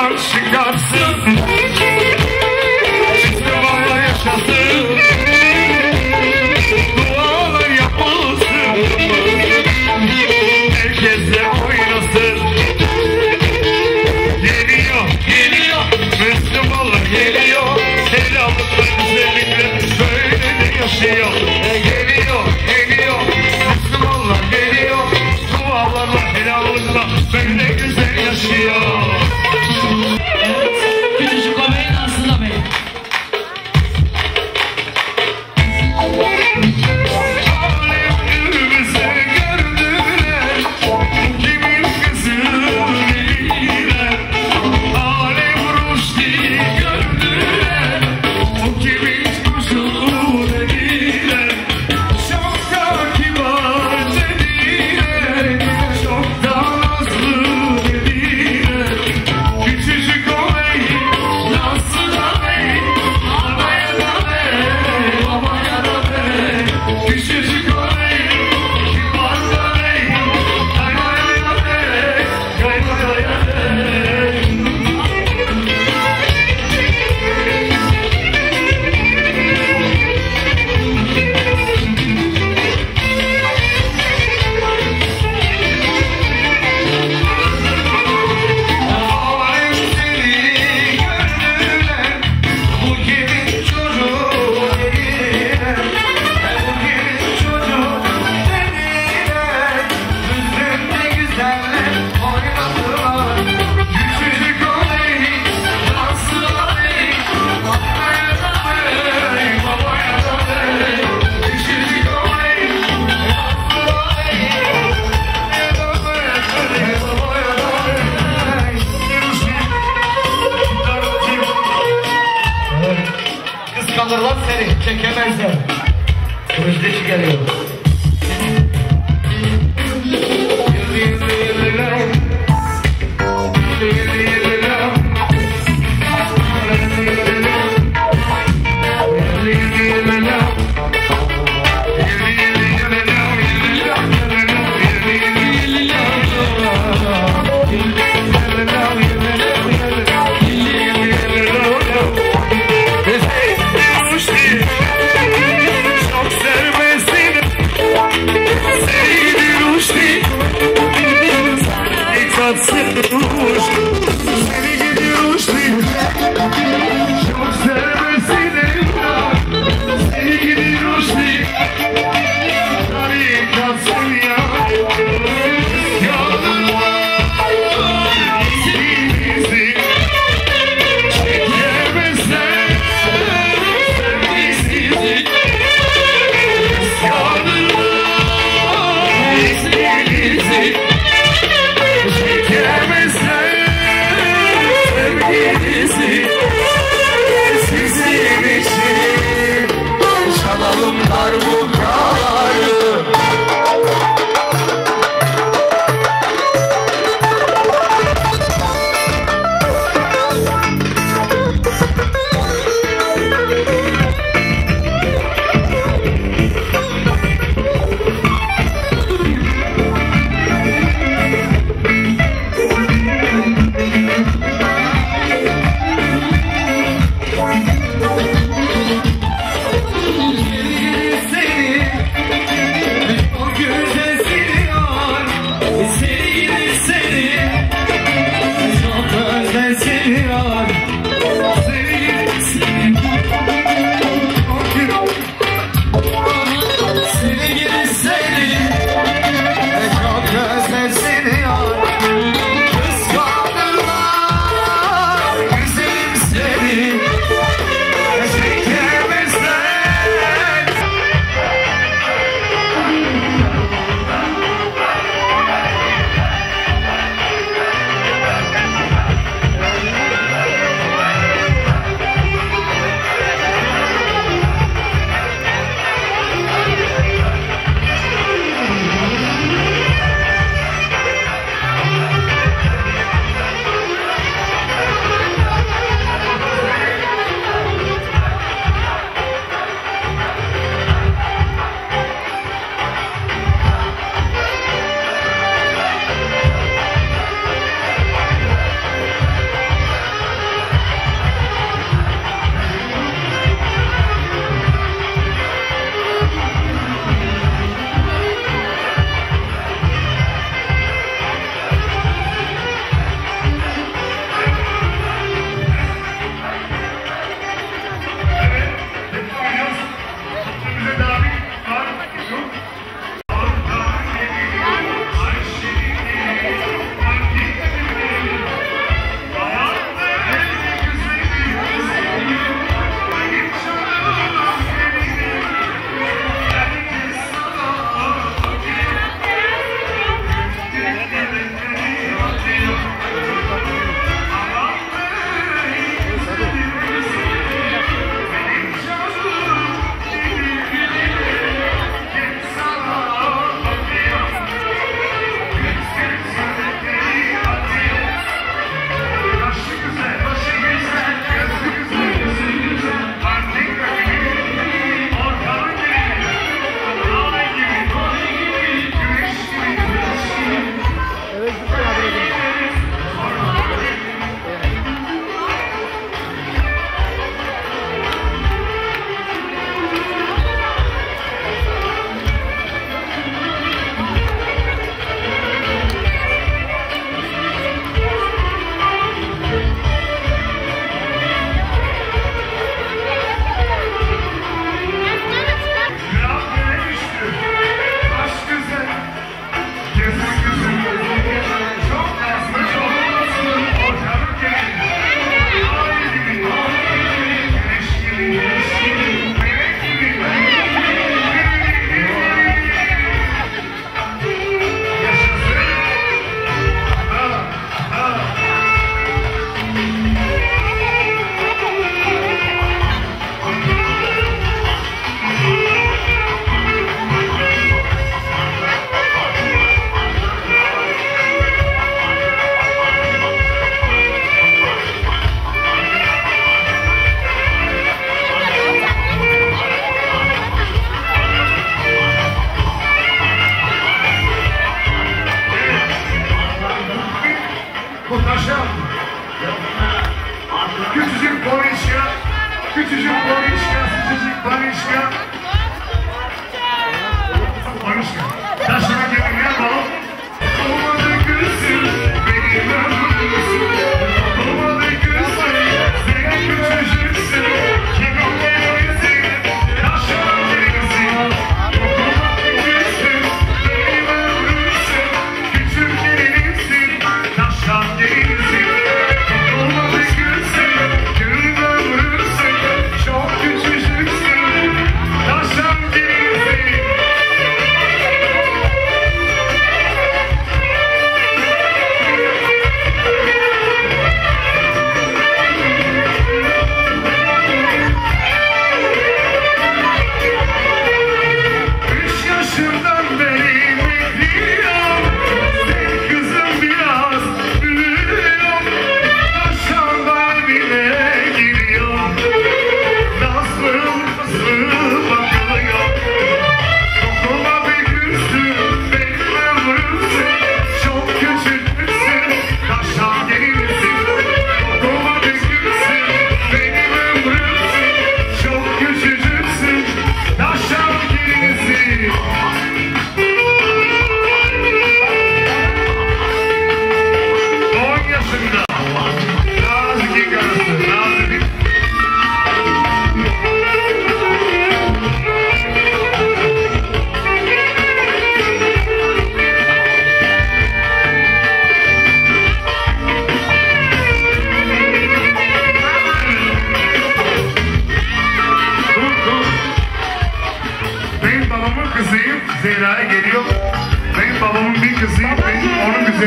Batıran çıkarsın.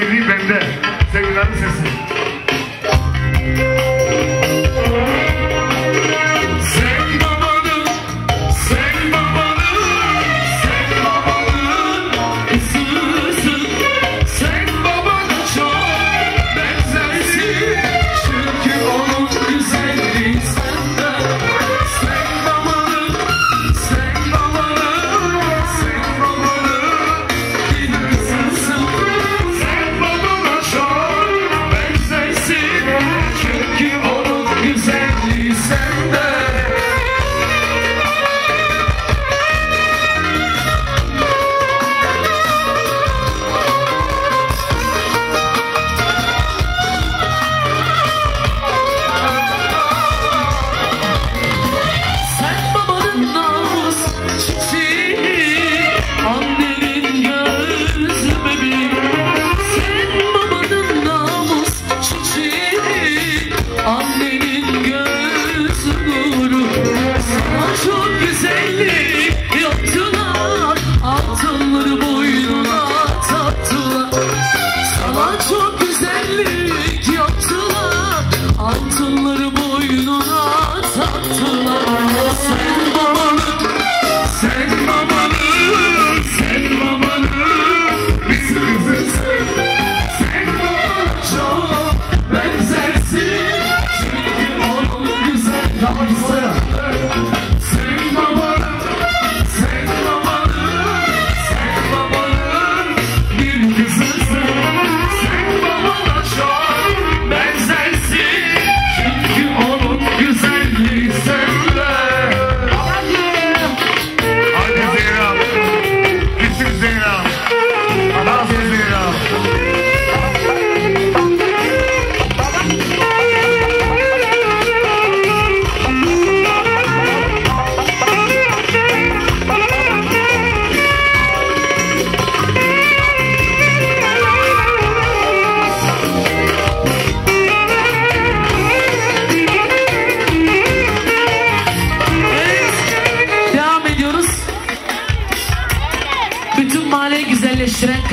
believe in them. Thank you.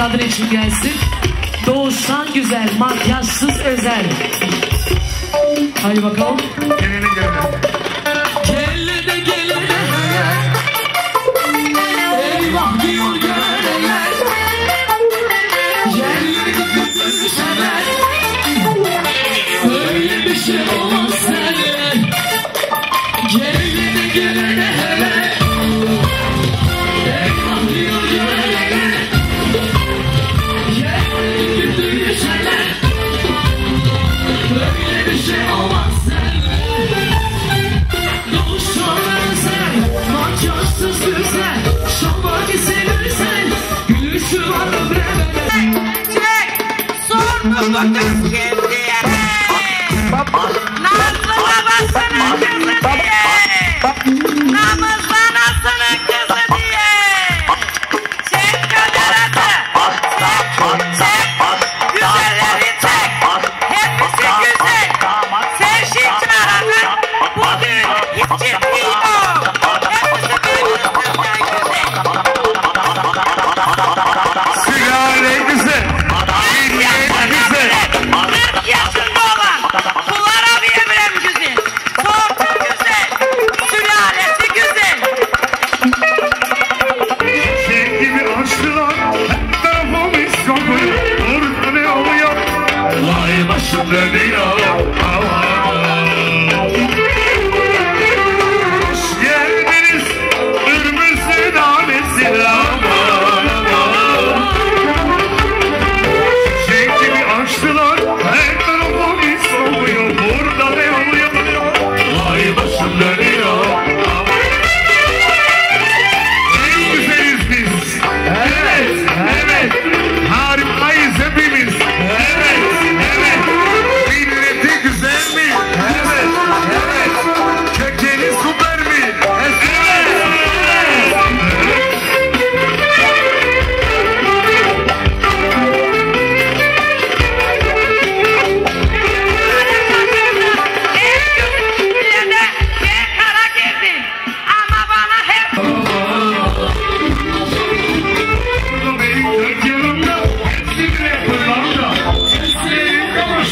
kadın için gelsin. Doğuştan güzel, makyajsız özel. Hadi bakalım. Gelene gelene. Kellede gelene Eyvah diyor göreler. Yerleri kıpkırmızı sever. Öyle bir şey olmaz. कहते हैं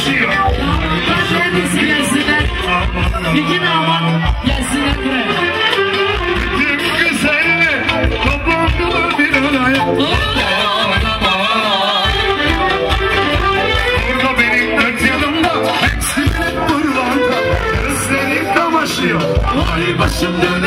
yaşıyor. Kendiler bilsin gelsinler. İki damat gelsinler buraya. Kim güzelli toplandılar bir araya. Burada benim dört yanımda hepsinin buralarda gözlerim kamaşıyor. Ay başım dönüyor.